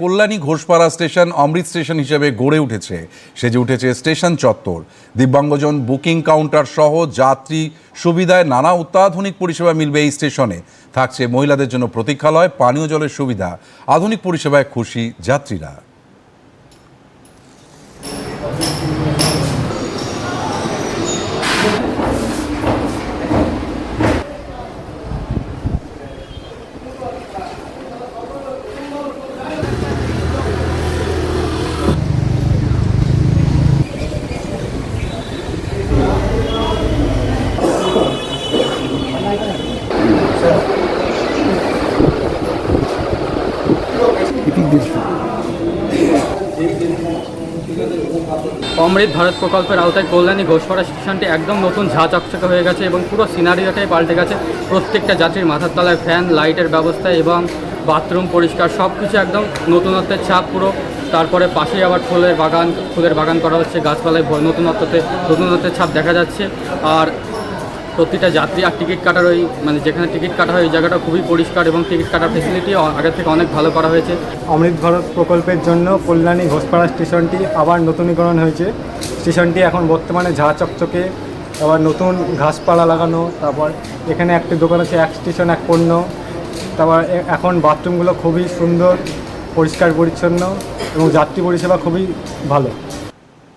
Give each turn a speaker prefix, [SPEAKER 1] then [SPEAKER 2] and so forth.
[SPEAKER 1] Kalyani Ghoshpara station Amrit station হিসেবে গড়ে উঠেছে। সেজে উঠেছে স্টেশন চত্বর। দিব্যাঙ্গজন বুকিং কাউন্টার সহ যাত্রী সুবিধায় নানা অত্যাধুনিক পরিষেবা মিলবে এই স্টেশনে। থাকছে মহিলাদের জন্য প্রতীক্ষালয়, পানীয় জলের সুবিধা, আধুনিক পরিষেবায় খুশি যাত্রীরা।
[SPEAKER 2] অমৃত ভারত প্রকল্পের আওতায় কল্যাণী ঘোষপাড়া স্টেশনটি একদম নতুন ঝা চকচকে হয়ে গেছে এবং পুরো সিনারিওটাই পাল্টে গেছে। প্রত্যেকটা যাত্রীর মাথার তলায় ফ্যান, লাইটের ব্যবস্থা এবং বাথরুম পরিষ্কার সব কিছু একদম নতুনত্বের ছাপ পুরো। তারপরে পাশেই আবার ফুলের বাগান ফুলের বাগান করা হচ্ছে, গাছপালায় নতুনত্বতে নতুনত্বের ছাপ দেখা যাচ্ছে। আর প্রতিটা যাত্রী আর টিকিট কাটার ওই মানে যেখানে টিকিট কাটা হয় ওই জায়গাটা খুবই পরিষ্কার এবং টিকিট কাটার ফেসিলিটি আগের থেকে অনেক ভালো করা হয়েছে।
[SPEAKER 3] অমৃত ভারত প্রকল্পের জন্য কল্যাণী ঘোষপাড়া স্টেশনটি আবার নতুনীকরণ হয়েছে। স্টেশনটি এখন বর্তমানে ঝা চকচকে, আবার নতুন ঘাসপালা লাগানো, তারপর এখানে একটি দোকান আছে, এক স্টেশন, এক পণ্য। তারপর এখন বাথরুমগুলো খুবই সুন্দর, পরিষ্কার পরিচ্ছন্ন এবং যাত্রী পরিষেবা খুবই ভালো।